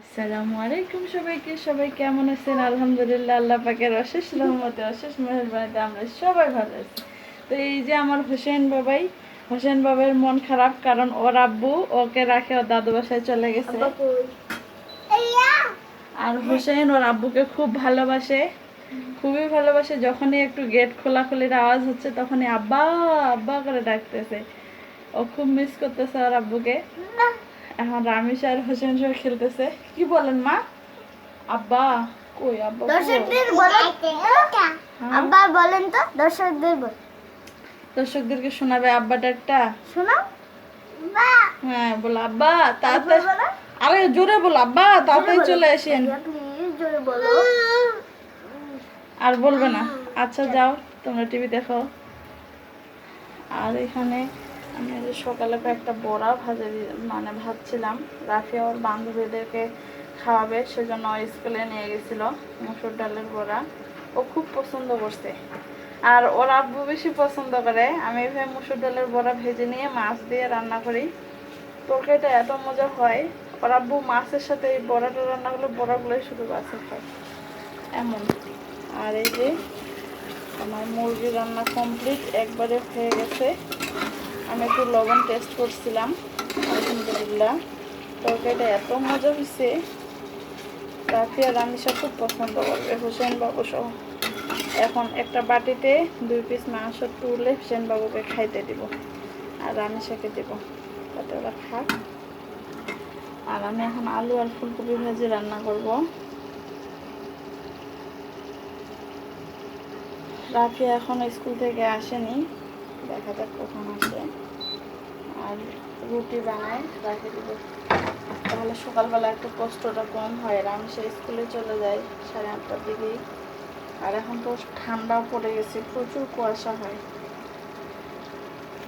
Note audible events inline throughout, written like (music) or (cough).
আসসালামু আলাইকুম সবাইকে সবাই কেমন আছেন? আলহামদুলিল্লাহ আল্লাহ পাকের অশেষ রহমতে অশেষ মেহরবানিতে আমরা সবাই ভালো আছি। তো এই যে আমার হোসেন বাবাই হোসেন বাবার মন খারাপ কারণ ওর আব্বু ওকে রাখে ওর দাদু বাসায় চলে গেছে। আর হোসেন ওর আব্বুকে খুব ভালোবাসে খুবই ভালোবাসে। যখনই একটু গেট খোলাখুলির আওয়াজ হচ্ছে তখনই আব্বা আব্বা করে ডাকতেছে। ও খুব মিস করতেছে ওর আব্বুকে। এখন রামিস আর হোসেন সহ খেলতেছে। কি বলেন মা? আব্বা কই আব্বা দর্শকদের বলেন হ্যাঁ? আব্বা বলেন তো দর্শকদের বল। দর্শকদেরকে শোনাবে আব্বাটা একটা শোনো বা হ্যাঁ বলো আব্বা তাড়াতাড়ি আরে জোরে বলো আব্বা তাড়াতাড়ি চলে আসেন। প্লিজ জোরে বলো। আর বলবে না। আচ্ছা যাও তোমরা টিভি দেখো। আর এখানে আমি আজ সকালে একটা বড়া ভাজা মানে ভাবছিলাম রাফিয়া ওর বান্ধবীদেরকে খাওয়াবে, সেজন্য স্কুলে নিয়ে গেছিল মুসুর ডালের বড়া। ও খুব পছন্দ করছে। আর ওর আব্বু বেশি পছন্দ করে। আমি এভাবে মুসুর ডালের বড়া ভেজে নিয়ে মাছ দিয়ে রান্না করি, তরকারিটা এত মজা হয়। ওর আব্বু মাছের সাথে এই বড়াটা রান্না করলে বড়াগুলোই শুধু মাছে খায়। এমন। আর এই যে, আমার মুরগি রান্না কমপ্লিট একবারে হয়ে গেছে। আমি একটু লবণ টেস্ট করছিলাম, আলহামদুলিল্লাহ। তরকারিটা এত মজা হয়েছে রাফি আর রামিসা খুব পছন্দ করবে, হোসেন বাবু সহ। এখন একটা বাটিতে দুই পিস মাংস তুলে হোসেন বাবুকে খাইতে দিব, আর রামিসাকে দিব, তাতে ওরা খাক। আর আমি এখন আলু আর ফুলকপি ভাজি রান্না করব। রাফি এখন স্কুল থেকে আসেনি, দেখা যাক কখন আসে। রুটি বানাই রাখে দিব। তাহলে সকালবেলা একটু কষ্টটা কম হয় আর আমি সে স্কুলে চলে যায় সাড়ে আটটার দিকেই। আর এখন তো ঠান্ডাও পড়ে গেছে প্রচুর কুয়াশা হয়।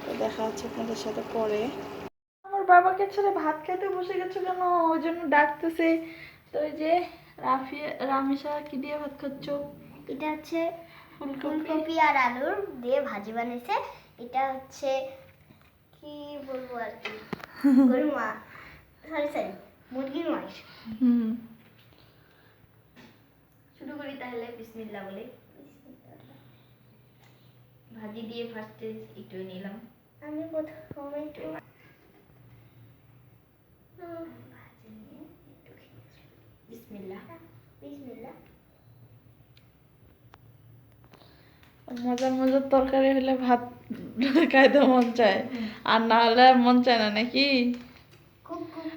তো দেখা হচ্ছে আপনাদের সাথে পরে। আমার বাবাকে ছেড়ে ভাত খেতে বসে গেছে কেন? ওই জন্য ডাকতেছে। তো ওই যে রাফি রামিসা কি দিয়ে ভাত খাচ্ছ? এটা হচ্ছে ফুলকপি আর আলুর দিয়ে ভাজি বানিয়েছে। এটা হচ্ছে কি বলব আর কি? গরু মা সরি সরি মুরগির মাংস। শুরু করি তাহলে বিসমিল্লা বলে। ভাজি দিয়ে ফার্স্টে একটু নিলাম। আমি প্রথমে একটু ভাজি নিয়ে একটু বিসমিল্লা। বিসমিল্লাহ মজার মজার তরকারি হলে ভাত (laughs) খাইতে মন চায়। আর না হলে মন চায় না নাকি?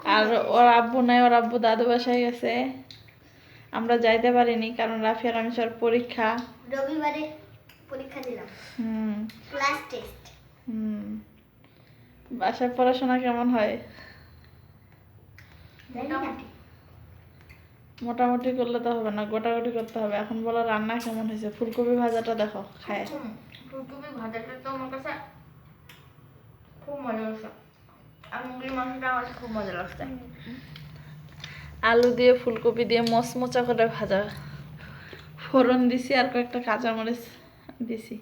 আর ওর আব্বু নাই ওর আব্বু দাদু বাসায় গেছে। আমরা যাইতে পারিনি কারণ রাফি আর আমিষার পরীক্ষা। রবিবারে পরীক্ষা দিলাম। হুম। Class test. হুম। বাসায় পড়াশোনা কেমন হয়? মোটামুটি। করলে তো হবে না গোটাগুটি করতে হবে। এখন বলো রান্না কেমন হয়েছে? ফুলকপি ভাজাটা দেখো খায় ফুলকপি ভাজাটা তো আমার কাছে খুব মজা লাগছে আর মুরগির মাংসটা আমার খুব মজা লাগছে। আলু দিয়ে ফুলকপি দিয়ে মচমচা করে ভাজা। ফোড়ন দিছি আর কয়েকটা কাঁচামরিচ দিছি।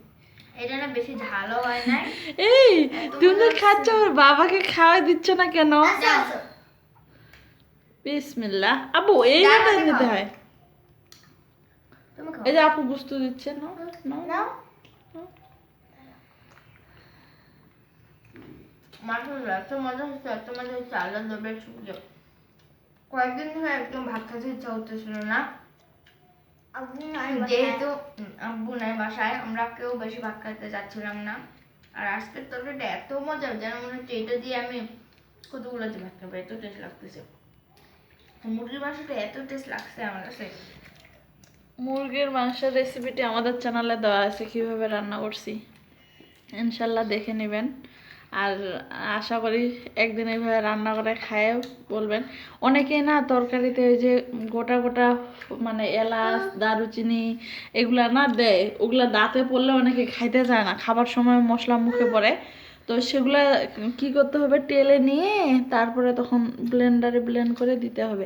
এটা না বেশি ঝালও হয় নাই এই তুমি তো খাচ্ছ আমার বাবাকে খাওয়া দিচ্ছ না কেন? আচ্ছা আচ্ছা। বিসমিল্লা আবু এই দিয়ে নিতে হয়। এই যে আপু বুঝতে দিচ্ছে না না নাও এত মজা হচ্ছে এত মজা হচ্ছে আল্লাহ দরবার শুক্রিয়া কয়েকদিন ধরে একদম ভাত খেতে ইচ্ছা হতেছিল না। যেহেতু আব্বু নাই বাসায় আমরা কেউ বেশি ভাত খাইতে যাচ্ছিলাম না। আর আজকের তরকারিটা এত মজা যেন মনে হচ্ছে এটা দিয়ে আমি কতগুলো দিয়ে ভাত খাব এত টেস্ট লাগতেছে। মুরগির মাংসটা এত টেস্ট লাগছে আমার কাছে। মুরগির মাংসের রেসিপিটি আমাদের চ্যানেলে দেওয়া আছে কীভাবে রান্না করছি। ইনশাল্লাহ দেখে নেবেন। আর আশা করি একদিন এইভাবে রান্না করে খায় বলবেন। অনেকেই না তরকারিতে ওই যে গোটা গোটা মানে এলাচ দারুচিনি এগুলা না দেয় ওগুলা দাঁতে পড়লে অনেকে খাইতে চায় না খাবার সময় মশলা মুখে পড়ে। তো সেগুলা কি করতে হবে? টেলে নিয়ে তারপরে তখন ব্লেন্ডারে ব্লেন্ড করে দিতে হবে।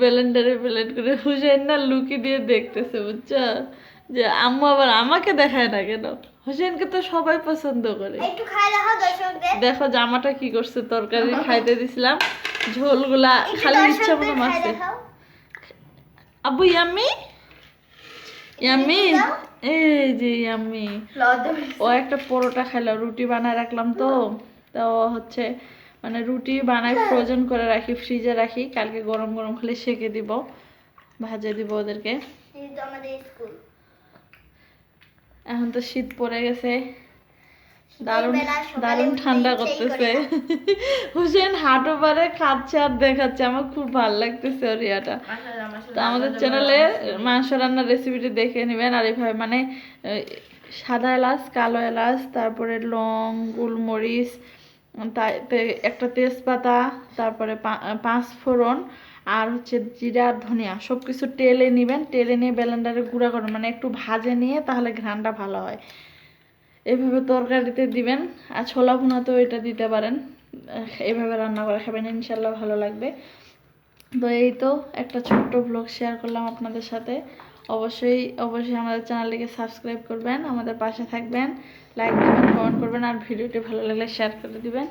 ব্লেন্ডারে ব্লেন্ড করে হুসেন না লুকি দিয়ে দেখতেছে বুঝছ? যে আম্মু আবার আমাকে দেখায় না কেন? হোসেনকে তো সবাই পছন্দ করে। একটু খাই দেখো দর্শকদের। দেখো জামাটা কি করছে? তরকারি খাইতে দিছিলাম। ঝোলগুলা খালি ইচ্ছা মতো মারছে দেখাও। আব্বু ইয়াম্মি? ইয়াম্মি? এই যে ইয়াম্মি। ও একটা পরোটা খাইলো রুটি বানায় রাখলাম তো। তো হচ্ছে মানে রুটি বানাই ফ্রোজেন করে রাখি ফ্রিজে রাখি। কালকে গরম গরম খালি সেকে দিব ভাজে দিব ওদেরকে। এই তো আমাদের স্কুল এখন তো শীত পড়ে গেছে। দারুণ দারুণ ঠান্ডা করতেছে। (laughs) হুসেন হাঁটো পারে খাচ্ছে আর দেখাচ্ছে। আমার খুব ভালো লাগতেছে ওর ইয়াটা। তো আমাদের চ্যানেলে মাংস রান্নার রেসিপিটি দেখে নেবেন। আর এইভাবে মানে সাদা এলাচ কালো এলাচ তারপরে লং গোলমরিচ তাতে একটা তেজপাতা তারপরে পা- পাঁচ ফোড়ন আর হচ্ছে জিরা, ধনিয়া সব কিছু টেলে নেবেন। টেলে নিয়ে ব্লেন্ডারে গুঁড়া করুন মানে একটু ভাজে নিয়ে তাহলে ঘ্রানটা ভালো হয়। এভাবে তরকারিতে দিবেন। আর ছোলা ভুনাতেও এটা দিতে পারেন। এভাবে রান্না করে খাবেন। ইনশাল্লাহ ভালো লাগবে। তো এই তো একটা ছোট্ট ব্লগ শেয়ার করলাম আপনাদের সাথে। অবশ্যই অবশ্যই আমাদের চ্যানেলটিকে সাবস্ক্রাইব করবেন, আমাদের পাশে থাকবেন লাইক দেবেন কমেন্ট করবেন, আর ভিডিওটি ভালো লাগলে শেয়ার করে দিবেন।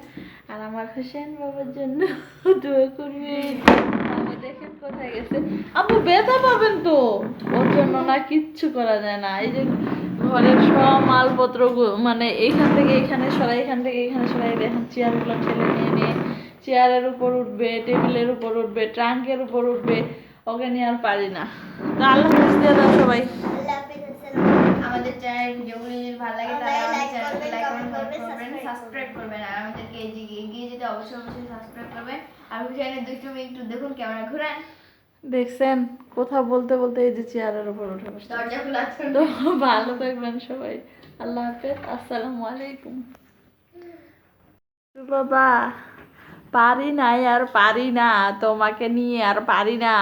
আর আমার হোসেন বাবার জন্য (laughs) দোয়া করবেন। দেখেন কোথায় গেছে। আপু ব্যথা পাবেন তো। ওর জন্য না কিচ্ছু করা যায় না। এই যে ঘরের সব মালপত্র মানে এখান থেকে এখানে সরাই, এখান থেকে এখানে সরাই দেখেন। চেয়ারগুলো ঠেলে নিয়ে নিয়ে। চেয়ারের উপর উঠবে, টেবিলের উপর উঠবে, ট্রাঙ্কের উপর উঠবে। ওকে নিয়ে আর পারি না। তো আল্লাহ দাও সবাই। ভিডিওগুলি যদি ভালো লাগে তাহলে আমাদের চ্যানেলকে লাইক করবেন সাবস্ক্রাইব করবেন আর আমাদেরকে এগিয়ে এগিয়ে যেতে অবশ্যই অবশ্যই সাবস্ক্রাইব করবেন। আর দুষ্টুমি একটু দেখুন ক্যামেরা ঘুরান। দেখছেন কথা বলতে বলতে এই যে চেয়ারের উপর উঠে বসছে দরজা খোলা তো ভালো থাকবেন সবাই। আল্লাহ হাফেজ আসসালামু আলাইকুম। বাবা পারি নাই আর পারি না তোমাকে নিয়ে আর পারি না।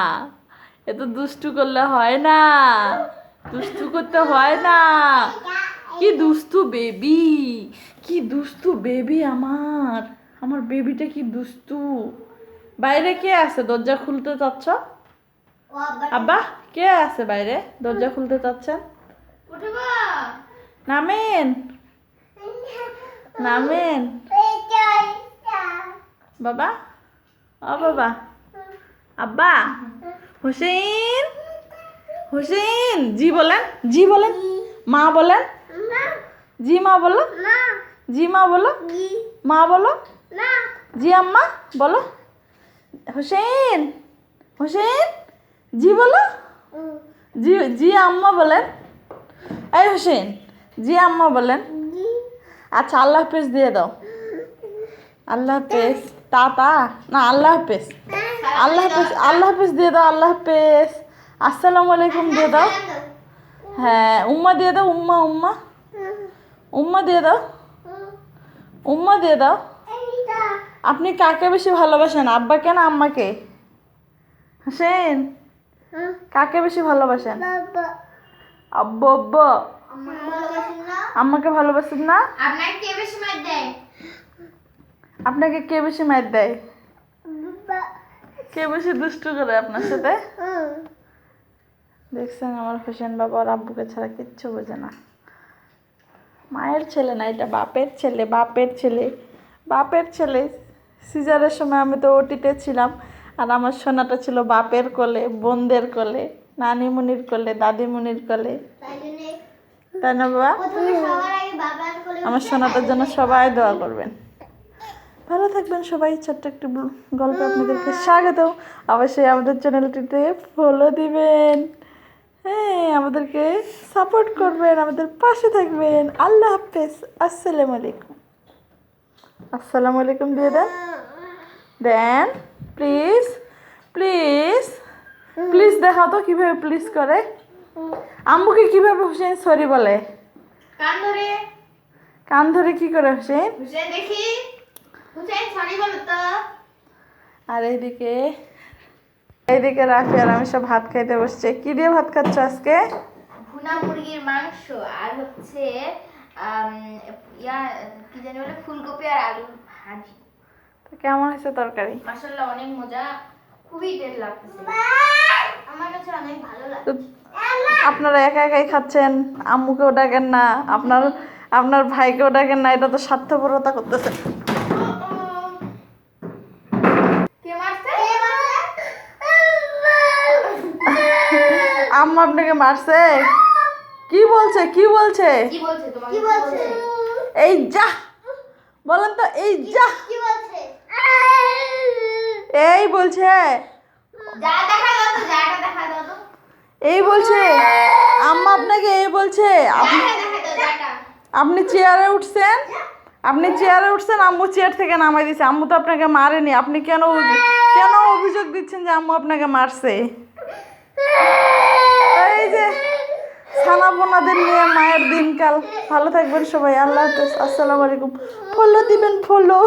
এত দুষ্টু করলে হয় না। দুষ্টু করতে হয় না। কি দুষ্টু বেবি, কি দুষ্টু বেবি আমার। আমার বেবিটা কি দুষ্টু। বাইরে কে আছে? দরজা খুলতে চাচ্ছ? আব্বা, কে আছে বাইরে? দরজা খুলতে চাচ্ছেন? নামেন। নামেন। বাবা? ও বাবা। আব্বা? হুসেন? হুসেন জি বলেন। জি বলেন। মা বলেন। জি মা বলো। জি মা বলো। মা বলো। জি আম্মা বলো। হুসেন হুসেন জি বলো। জি জি আম্মা বলেন। এই হুসেন জি আম্মা বলেন। আচ্ছা আল্লাহ হাফেজ দিয়ে দাও। আল্লাহ হাফেজ। টাটা না আল্লাহ হাফেজ। আল্লাহ হাফেজ আল্লাহ হাফেজ দিয়ে দাও আল্লাহ হাফেজ। আসসালামু আলাইকুম দিয়ে দাও। হ্যাঁ উম্মা দিয়ে দাও, উম্মা উম্মা। উম্মা দিয়ে দাও। উম্মা দিয়ে দাও। আপনি কাকে বেশি ভালোবাসেন, আব্বাকে না আম্মাকে? হাসেন। কাকে বেশি ভালোবাসেন? আব্বু, আব্বা। আম্মাকে ভালোবাসেন না? আপনাকে কে বেশি মার দেয়? কে বেশি দুষ্টু করে আপনার সাথে? দেখছেন আমার হোসেন বাবা আর আব্বুকে ছাড়া কিচ্ছু বোঝে না। মায়ের ছেলে না এটা বাপের ছেলে বাপের ছেলে। বাপের ছেলে সিজারের সময় আমি তো ওটিতে ছিলাম আর আমার সোনাটা ছিল বাপের কোলে বোনদের কোলে নানিমুনির কোলে দাদিমুনির কোলে। তাই না বাবা? আমার সোনাটার জন্য সবাই দোয়া করবেন। ভালো থাকবেন সবাই ছোট্ট একটি গল্পে আপনাদেরকে স্বাগত অবশ্যই আমাদের চ্যানেলটিতে ফলো দিবেন। হ্যাঁ আমাদেরকে সাপোর্ট করবেন আমাদের পাশে থাকবেন। আল্লাহ হাফেজ। আসসালামু আলাইকুম। আসসালামু আলাইকুম দিয়ে দেন দেন প্লিজ প্লিজ প্লিজ দেখাও তো কীভাবে প্লিজ করে। আম্মুকে কীভাবে হুসেন সরি বলে। কান ধরে। কান ধরে কি করে হোসেন? হুসেন দেখি। হুসেন সরি বলো তো। আর এইদিকে এইদিকে রাফি আর আমি সব ভাত খাইতে বসছে। কি দিয়ে ভাত খাচ্ছ আজকে? ভুনা মুরগির মাংস আর হচ্ছে ইয়া কি জানি বলে ফুলকপি আর আলু ভাজি। কেমন হয়েছে তরকারি? অনেক মজা। খুবই টেস্ট লাগতেছে। আমার কাছে অনেক ভালো লাগে তো আপনারা একা একাই খাচ্ছেন? আম্মুকেও ডাকেন না। আপনার আপনার ভাইকেও ডাকেন না। এটা তো স্বার্থপরতা করতেছে কে মারছে আম্মা আপনাকে মারছে? কি বলছে? কি বলছে? কি বলছে? তোমাকে কি বলছে? এই যা! বলেন তো এই যা! এই বলছে। যা দেখা দাও তো যাটা দেখা দাও তো। এই বলছে। আম্মা আপনাকে এই বলছে। আপনি চেয়ারে উঠছেন? আপনি চেয়ারে উঠছেন আম্মু চেয়ার থেকে নামাই দিছে। আম্মু তো আপনাকে মারেনি। আপনি কেন কেন অভিযোগ দিচ্ছেন যে আম্মু আপনাকে মারছে? এই যে ছানা বোনাদের নিয়ে মায়ের দিনকাল। ভালো থাকবেন সবাই, আল্লাহ হাফেজ, আসসালামু আলাইকুম। ফলো দিবেন, ফলো।